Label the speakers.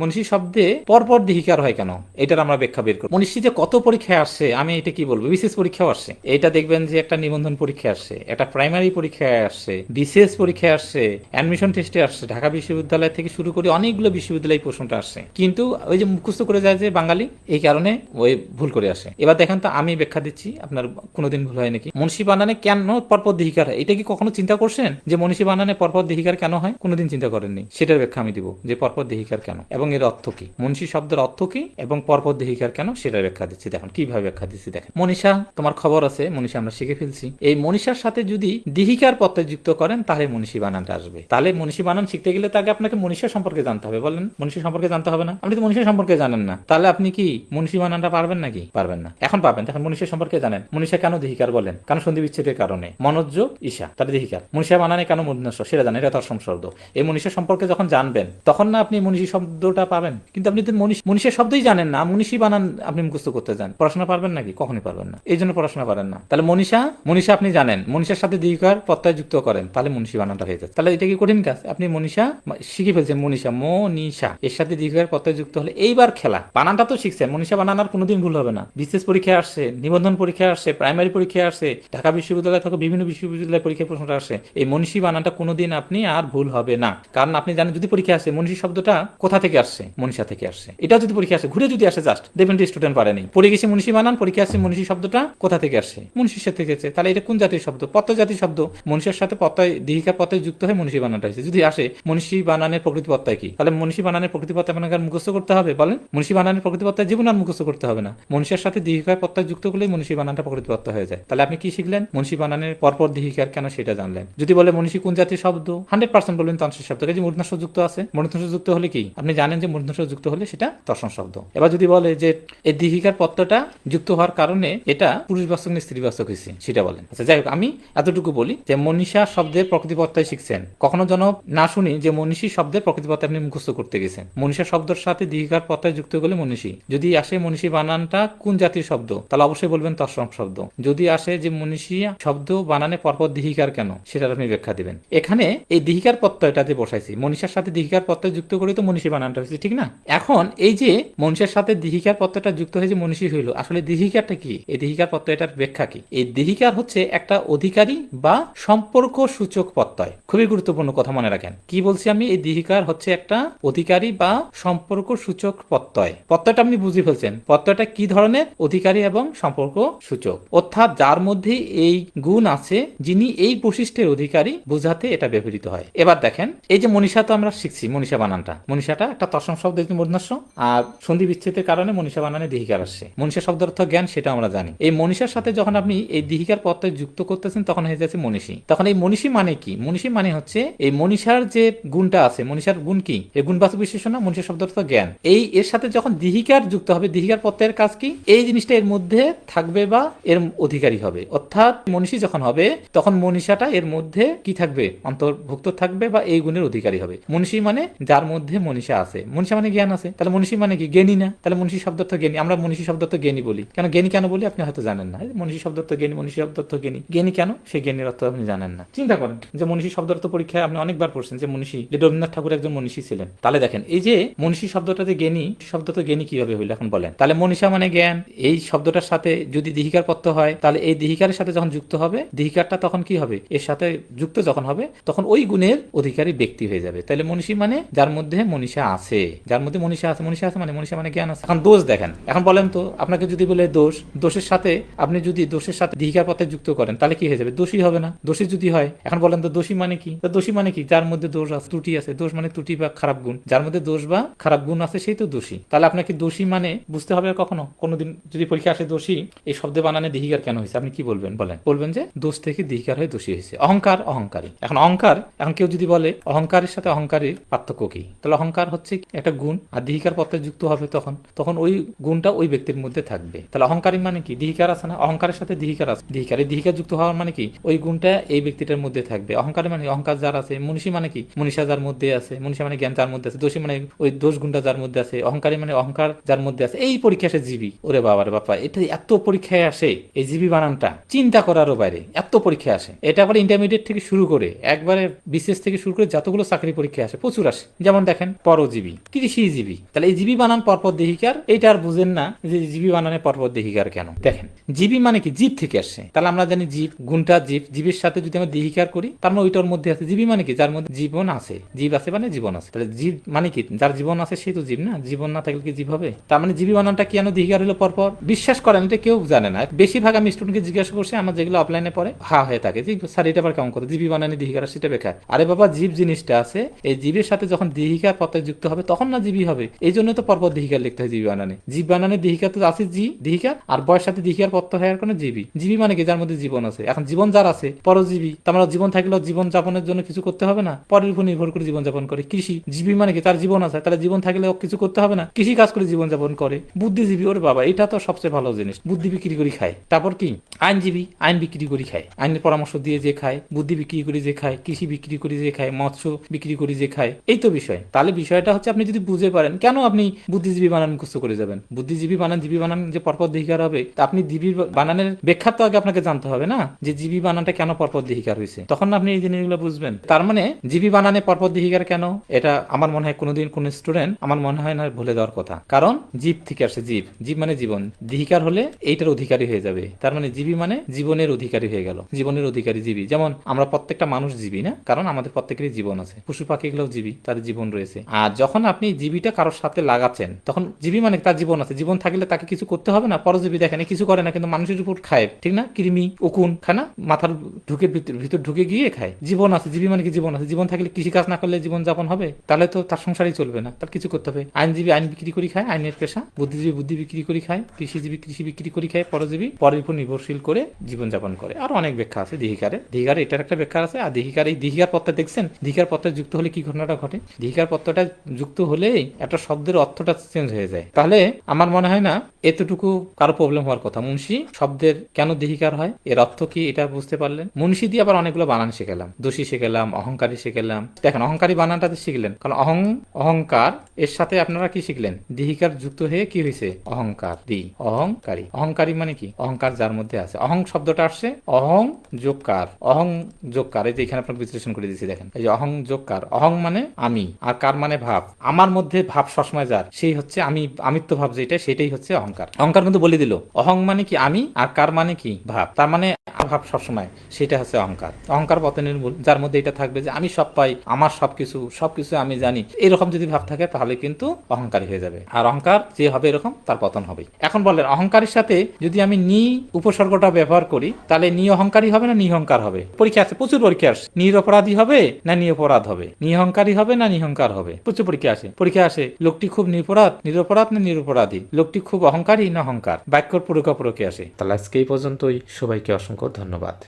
Speaker 1: মনীষী শব্দে পরপর দিহিকার হয় কেন? এটার আমরা ব্যাখ্যা বের করব। মনীষী যে কত পরীক্ষায় আসছে, আমি এটা কি বলব? বিশেষ পরীক্ষাও আসছে। এটা দেখবেন যে একটা নিবন্ধন পরীক্ষা আসছে, একটা প্রাইমারি পরীক্ষায় আসছে বিসিএস পরীক্ষায় আসছে, অ্যাডমিশন টেস্টে আসছে, ঢাকা বিশ্ববিদ্যালয় থেকে শুরু করে অনেকগুলো বিশ্ববিদ্যালয় প্রশ্নটা আসছে। কিন্তু ওই যে মুখস্থ করে যায় যে বাঙালি, এই কারণে ওই ভুল করে আসে। এবার দেখেন তো, আমি ব্যাখ্যা দিচ্ছি, আপনার কোনোদিন ভুল হয় নাকি? মনীষী বানানে কেন পরপর দিহিকার হয়? এটা কি কখনো চিন্তা করছেন? যে মনীষী বানানে পরপর দিহিকার কেন হয়? কোনোদিন চিন্তা করেননি। সেটার ব্যাখ্যা আমি দিব, যে পরপর দিহিকার কেন? এবং এর অর্থ কি? মনীষী শব্দের অর্থ কি? এবং পরপর দিহিকার কেন সেটার ব্যাখ্যা দিচ্ছি। দেখেন, কীভাবে ব্যাখ্যা দিচ্ছি দেখেন। মনীষা, তোমার খবর আছে, মনীষা আমরা শিখে ফেলছি। এই মনীষার সাথে যদি দিহিকার পত্রে যুক্ত করেন, তাহলে মনীষী বানানটা আসবে। তাহলে মনীষী বানান শিখতে গেলে তাকে আপনাকে মনীষা সম্পর্কে জানতে হবে। বলেন, মনীষী সম্পর্কে জানতে হবে না? আপনি তো মনীষা সম্পর্কে জানেন না। তাহলে আপনি কি মনীষী বানানটা পারবেন নাকি? পারবেন না। এখন পাবেন। এখন মনীষা সম্পর্কে জানেন। মনীষা কেন দিহিকার বলেন? কেন সন্ধি বিচ্ছেদের কারণে। মনোযোগ ঈশা তাহলে দিহিকার। মনীষা বানানে কেন মূর্ধন্য সেটা জানেন, এটা তর্সম শব্দ এই মনীষা সম্পর্কে যখন জানবেন, তখন না আপনি মনীষী শব্দটা পাবেন। কিন্তু আপনি তো মনীষ- মনীষা শব্দই জানেন না, মনীষী বানান আপনি মুখস্থ করতে যান পড়াশোনা পারবেন নাকি? কখনই পারবেন না। এই জন্য পড়াশোনা পারেন না। তাহলে মনীষা মনীষা আপনি জানেন। মনীষার সাথে দীর্ঘার প্রত্যয় যুক্ত করেন। তাহলে মনীষী বানানটা হয়ে যাচ্ছে। তাহলে এটা কি কঠিন কাজ? আপনি মনীষা শিখে ফেলছেন মনীষা। মনীষা। এর সাথে দীর্ঘার প্রত্যয় যুক্ত হলে এইবার খেলা। বানানটা তো শিখছেন। মনীষা বানানোর কোনোদিন ভুল হবে না। বিশেষ পরীক্ষা আসছে, নিবন্ধন পরীক্ষা আসছে, প্রাইমারি পরীক্ষা আসছে, ঢাকা বিশ্ববিদ্যালয় থেকে বিভিন্ন বিশ্ববিদ্যালয় পরীক্ষায় প্রশ্নটা আসে এই মনীষী বানানটা কোনোদিন আপনি আর ভুল হবে না। কারণ আপনি জানেন, যদি পরীক্ষা আসে মনীষী শব্দটা কোথা থেকে আসছে, মনীষা থেকে আসছে। এটা যদি পরীক্ষা আসে, ঘুরে যদি আসে জাস্ট দেখবেন স্টুডেন্ট পারেনি পড়ে গেছে মনীষী বানান, পরীক্ষা আসছে মনীষী শব্দটা কোথা থেকে আসছে? মনীষীর সাথে গেছে। তাহলে এটা কোন জাতির শব্দ? পত্র জাতির শব্দ। মনীষের সাথে পত্তায়, দীহিকা পত্তায় যুক্ত হয়ে মনীষী বানানটা হয়েছে। যদি আসে, মনীষী বানানের প্রকৃতি পত্তায় কি? তাহলে মনীষী বানানের প্রকৃতি পত্তা আপনাকে মুখস্থ করতে হবে, বলেন। মনীষী বানানের প্রকৃতি পত্তায় জীবন আর মুখস্থ করতে হবে না। মনীষের সাথে দীহিকায় পত্তায় যুক্ত করলে মনীষী বানানটা প্রকৃতি পত্তা হয়ে যায়। তাহলে আপনি কি শিখলেন? মনীষী বানানের পরপর দীহিকার কেন সেটা জানলেন? যদি বলে মনীষী কোন জাতির শব্দ? হান্ড্রেড পার্সেন্ট বলবেন তন্ত্রের শব্দ। যে মূর্ধন্য যুক্ত আছে। মূর্ধন্য যুক্ত হলে কি? আপনি জানেন যে মূর্ধন্য যুক্ত হলে সেটা দর্শন শব্দ। এবার যদি বলে যে এই দীহিকার পত্রটা যুক্ত হওয়ার কারণে এটা পুরুষ বাস্তব না স্ত্রী বাস্তব হয়েছে, সেটা বলেন। আচ্ছা যাই হোক, আমি এতটুকু বলি যে মনীষা শব্দের প্রকৃতিপত্তায় শিখছেন। কখনো যেন না শুনি যে মনীষী শব্দের প্রকৃতিপত্তা আপনি মুখস্থ করতে গেছেন। মনীষা শব্দের সাথে দীহিকার পত্তায় যুক্ত করলে মনীষী। যদি আসে মনীষী বানানটা কোন জাতির শব্দ, তাহলে অবশ্যই বলবেন তৎসম শব্দ। যদি আসে যে মনীষী শব্দ বানানে পরপর দীহিকার কেন সেটা আপনি ব্যাখ্যা দিবেন। এখানে এই দীহিকার প্রত্যয়টা যে বসাইছি, মনীষার সাথে দীহিকার প্রত্যয় যুক্ত করে তো মনীষী বানানটা হয়েছে ঠিক না? এখন এই যে মনীষার সাথে দীহিকার প্রত্যয়টা যুক্ত হয়ে যে মনীষী হইল, আসলে দীহিকারটা কি? এই দীহিকার প্রত্যয়টার ব্যাখ্যা কি? এই দীহিকার হচ্ছে একটা অধিকারী বা সম্পর্ক সূচক প্রত্যয়। খুবই গুরুত্বপূর্ণ কথা মনে রাখেন। কি বলছি আমি? এই দীহিকার হচ্ছে একটা অধিকারী বা সম্পর্ক সূচক প্রত্যয়। প্রত্যয়টা আপনি বুঝে ফেলছেন। প্রত্যয়টা কি ধরনের? অধিকারী এবং সম্পর্ক সূচক। অর্থাৎ যার মধ্যে এই গুণ আছে, যিনি এই বৈশিষ্ট্যের অধিকারী, বোঝাতে এটা ব্যবহৃত হয়। এবার দেখেন, এই যে মনীষা তো আমরা শিখছি, মনীষা বানানটা। মনীষাটা একটা তসম শব্দ একটি মূর্ধন্য আর সন্ধি বিচ্ছেদের কারণে মনীষা বানানে দিহিকার আসছে। মনীষা শব্দ অর্থ জ্ঞান, সেটা আমরা জানি। এই মনীষার সাথে যখন আপনি এই দিহিকার পত্রে যুক্ত করতেছেন, তখন হয়ে যাচ্ছে মনীষী। তখন এই মনীষী মানে কি? মনীষী মানে হচ্ছে এই মনীষার যে গুণটা আছে, মনীষার গুণ কি? এই গুণবাচক বিশেষণ না মনীষা শব্দ অর্থ জ্ঞান। এই এর সাথে যখন দিহিকার যুক্ত হবে, দিহিকার পত্রের কাজ কি? এই জিনিসটা এর মধ্যে থাকবে বা এর অধিকারী হবে। অর্থাৎ মনীষী যখন হবে, তখন মনীষাটা এর মধ্যে কি থাকবে? অন্তর্ভুক্ত থাকবে বা এই গুণের অধিকারী হবে। মনীষী মানে যার মধ্যে মনীষা আছে। মনীষা মানে জ্ঞান আছে। তাহলে মনীষী মানে কি? জ্ঞানী না? তাহলে মনীষী শব্দ তো জ্ঞানী। আমরা মনীষী শব্দ তো জ্ঞানী বলি। কেন জ্ঞানী কেন বলি? আপনি হয়তো জানেন না। মনীষী শব্দ তো জ্ঞানী মনীষী শব্দ তো জ্ঞানী। জ্ঞানী কেন? সেই জ্ঞানীর অর্থ আপনি জানেন না। চিন্তা করেন যে মনীষী শব্দ অর্থ পরীক্ষায় আপনি অনেকবার পড়ছেন যে মনীষী যে রবীন্দ্রনাথ ঠাকুর একজন মনীষী ছিলেন। তাহলে দেখেন, এই যে মনীষী শব্দটা যে জ্ঞানী শব্দ তো জ্ঞানী কীভাবে হইল এখন বলেন? তাহলে মনীষা মানে জ্ঞান। এই শব্দটার সাথে যদি দিহিকার পত্র হয়, তাহলে এই দিহিকারের সাথে যখন যুক্ত হবে, দিহিকারটা তখন কি হবে? এর সাথে যুক্ত যখন হবে, তখন ওই গুণের অধিকারী ব্যক্তি হয়ে যাবে। তাহলে মনীষী মানে যার মধ্যে মনীষা আছে। যার মধ্যে মনীষা আছে মনীষা আছে মানে মনীষা মানে জ্ঞান আছে। এখন দোষ দেখেন, এখন বলেন তো, আপনাকে যদি বলে দোষ, দোষের সাথে আপনি যদি দোষের সাথে দিহিকার পথে যুক্ত করেন, তাহলে কি হয়ে যাবে? দোষী হবে না। দোষী যদি হয়, এখন বলেন তো দোষী মানে কি? দোষী মানে কি? যার মধ্যে দোষ আছে, ত্রুটি আছে, দোষ মানে ত্রুটি বা খারাপ গুণ। যার মধ্যে দোষ বা খারাপ গুণ আছে, সেই তো দোষী। তাহলে আপনাকে দোষী মানে বুঝতে হবে কখনো? কোনোদিন যদি পরীক্ষা আসে দোষী, এই শব্দে বানানে দিহিকার কেন হয়েছে? আপনি কি বলবেন? বলেন। বলবেন যে দোষ থেকে দিহিকার হয়ে দোষী হয়েছে। অহংকার, অহংকারী। এখন অহংকার, এখন কেউ যদি বলে, অহংকারের সাথে অহংকারের পার্থক্য কি? তাহলে অহংকার হচ্ছে একটা গুণ আর দিহিকার পত্রে যুক্ত হবে তখন তখন ওই গুণটা ওই ব্যক্তির মধ্যে থাকবে। তাহলে অহংকারী মানে কি? দিহিকার আছে না? অহংকারের সাথে দিহিকার আছে। দিহিকার দিহিকার যুক্ত হওয়ার মানে কি? ওই গুণটা এই ব্যক্তিটার মধ্যে থাকবে। অহংকারী মানে অহংকার যার আছে, মনীষী মানে কি? মনীষা যার মধ্যে আছে, মনীষা মানে জ্ঞান যার মধ্যে আছে, দোষী মানে ওই দোষ গুণটা যার মধ্যে আছে, অহংকারী মানে অহংকার যার মধ্যে আছে। এই পরীক্ষা আসে জীবী। ওরে বাবার বাপা এটা এত পরীক্ষায় আসে, এই জীবী বানানটা। চিন্তা করারও বাইরে, এত পরীক্ষা আসে। এটা আবার ইন্টারমিডিয়েট থেকে শুরু করে, একবারে বিশেষ থেকে শুরু করে যতগুলো চাকরি পরীক্ষা আসে, প্রচুর আসে। যেমন দেখেন, পরজীবী। জীবী কৃষি জীবী? তাহলে এই জীবী বানান পরপর দেহিকার? এইটা আর বুঝেন না যে জীবী বানানে পরপর দেহিকার কেন? দেখেন, জীবী মানে কি? জীব থেকে আসছে। তাহলে আমরা জানি জীব, গুণটা জীব। জীবের সাথে যদি আমরা দেহিকার করি, তার মানে ওইটার মধ্যে আছে জীবী মানে কি? যার মধ্যে জীবন আছে। জীব আছে মানে জীবন আছে। তাহলে জীব মানে কি? যার জীবন আছে সেই তো জীব না? জীবন না থাকলে কি জীব হবে? তার মানে জীবী বানানটা কেন দেহিকার হলো পরপর? বিশ্বাস করেন, এটা কেউ জানে না। বেশিরভাগ আমি স্টুডেন্টকে জিজ্ঞাসা করছি, আমার যেগুলো অফলাইনে পড়ে, হা, হয়ে থাকে যে, স্যার, এটা আবার কেমন করে জীবী বানানে দেহিকার সেটা বেকার। আরে বাবা, জীব জিনিসটা আছে। এই জীবের সাথে যখন দেহিকার পথে যুক্ত হবে, তখন না জীবী হবে। এই জন্য তো পরপর দেহিকার লিখতে হয় জীবী বানানে। জীব বানানে দেহিকার তো আছে জি, দেহিকার, আর বয়ের সাথে দেহিকার প্রত্যয় কোনো জীবী। জীবী মানে কি? যার মধ্যে জীবন আছে। এখন জীবন যার আছে পরজীবী তার মানে জীবন থাকলেও জীবন যাপনের জন্য কিছু করতে হবে না। পরের উপর নির্ভর করে জীবন যাপন করে। কৃষি, জীবী মানে কি? তার জীবন আছে। তাহলে জীবন থাকলে কিছু করতে হবে না। কৃষি কাজ করে জীবন যাপন করে। বুদ্ধিজীবী, ওর বাবা, এটা তো সবচেয়ে ভালো জিনিস। বুদ্ধি বিক্রি করে খায়। তারপর কি? আইনজীবী, আইন বিক্রি করে খায়। আইনের পরামর্শ দিয়ে যে খায়, বুদ্ধি বিক্রি করে যে খায়, কৃষি বিক্রি করে যে খায়, মৎস্য বিক্রি করে যে খায়। এই তো বিষয়। তাহলে বিষয়টা হচ্ছে আপনি যদি বুঝে পারেন, কেন আপনি বুদ্ধিজীবী বানান মুখস্থ করে যাবেন? বুদ্ধিজীবী বানান, জীবী বানান যে পরপর দেহিকার হবে, তা আপনি জীবী বানানের ব্যাখ্যা তো আগে আপনাকে জানতে হবে না? যে জীবী বানানটা কেন পরপর দেহিকার হয়েছে? তখন আপনি এই জিনিসগুলো বুঝবেন। তার মানে জীবী বানানে পরপর দেহিকার কেন? এটা আমার মনে হয় কোনোদিন কোন স্টুডেন্ট, আমার মনে হয় না ভুলে দেওয়ার কথা। কারণ, জীব থেকে আসে জীব। জীব মানে জীবন। দেহিকার হলে এইটার অধিকারী হয়ে যাবে। তার মানে জীবী মানে জীবনের অধিকারী হয়ে গেল। জীবনের অধিকারী জীবী। যেমন, আমরা প্রত্যেকটা মানুষ জীবী না? কারণ আমাদের প্রত্যেকেরই জীবন আছে। পশু পাখিগুলোও জীবী, তাদের জীবন রয়েছে। আর যখন আপনি জীবীটা কারোর সাথে লাগাচ্ছেন, তখন জীবী মানে তার জীবন আছে। জীবন থাকলে তাকে কিছু করতে হবে না। পরজীবী দেখেন কিছু করে না, কিন্তু মানুষের উপর খায়। ঠিক না? কৃমি, উকুন, খায় না? মাথার ঢুকে ভিতর ঢুকে গিয়ে খায়। জীবন আছে জীবী মানে কি জীবন আছে? জীবন থাকলে কৃষি কাজ না করলে জীবন যাপন হবে? তাহলে তো তার সংসারই চলবে না, তার কিছু করতে হবে। আইনজীবী আইন বিক্রি করে খায়, আইনের পেশা। বুদ্ধিজীবী বুদ্ধি বিক্রি করে খায়, কৃষিজীবী কৃষি বিক্রি করে খায় পরজীবী পরের উপর নির্ভরশীল করে জীবনযাপন করে। আর অনেক ব্যাখ্যা আছে দিহিকারে দিহিকারে এটার একটা ব্যাখ্যা আছে, আর দিহিকার এই দিহিকার পত্র দেখছেন? দিহিকার পত্রে যুক্ত হলে কি ঘটনাটা ঘটে? দিহিকার পত্রটা যুক্ত হলেই একটা শব্দের অর্থটা চেঞ্জ হয়ে যায়। তাহলে আমার মনে হয় না এতটুকু কারও প্রবলেম হওয়ার কথা। মুন্সি, শব্দের কেন দেহিকার হয়? এর অর্থ কি? এটা বুঝতে পারলেন? মুন্সি দিয়ে আবার অনেকগুলো বানান শিখেলাম। দোষী শিখেলাম, অহংকারী শিখেলাম। দেখেন, অহংকারী বানানটাতে শিখলেন। কারণ অহং, অহংকার, এর সাথে আপনারা কি শিখলেন? দেহিকার যুক্ত হয়ে কি হয়েছে অহংকার দি অহংকারী। অহংকারী মানে কি? অহংকার যার মধ্যে আছে। অহং শব্দটা আসছে অহং যোগকার। অহং যোগকার। এই যে এখানে আপনার বিশ্লেষণ করে দিয়েছি, দেখেন। এই যে অহং যোগকার, অহং মানে আমি, আর কার মানে ভাব? আমার মধ্যে ভাব সবসময় যার, সেই হচ্ছে আমি, আমিত্ব ভাব যেটা, সেটাই হচ্ছে অহংকার। অহংকার কিন্তু বলে দিল, অহং মানে কি আমি আর কার মানে কি ভাব? তার মানে ভাব সবসময়, সেটা হচ্ছে অহংকার। অহংকার পতনের মূল যার মধ্যে এটা থাকবে যে আমি সব পাই, আমার সবকিছু সবকিছু আমি জানি, এরকম যদি ভাব থাকে তাহলে কিন্তু অহংকারী হয়ে যাবে। আর অহংকার যে হবে এরকম, তার পতন হবে এখন বলেন, অহংকারের সাথে যদি আমি নি উপসর্গটা ব্যবহার করি, তাহলে নি অহংকারী হবে না নিহংকার হবে? পরীক্ষা আছে, প্রচুর পরীক্ষা আসে নিরপরাধী হবে না নিরপরাধ হবে? নিহংকারী হবে না নিহংকার হবে? প্রচুর পরীক্ষা আসে। পরীক্ষা আসে, লোকটি খুব নিরপরাধ নিরপরাধ না নিরপরাধী? লোকটি খুব অহংকারী না অহংকার? বাক্যর পরীক্ষা পরীক্ষা আসে। তাহলে আজকে এই পর্যন্তই। সবাইকে অসংখ্য ধন্যবাদ।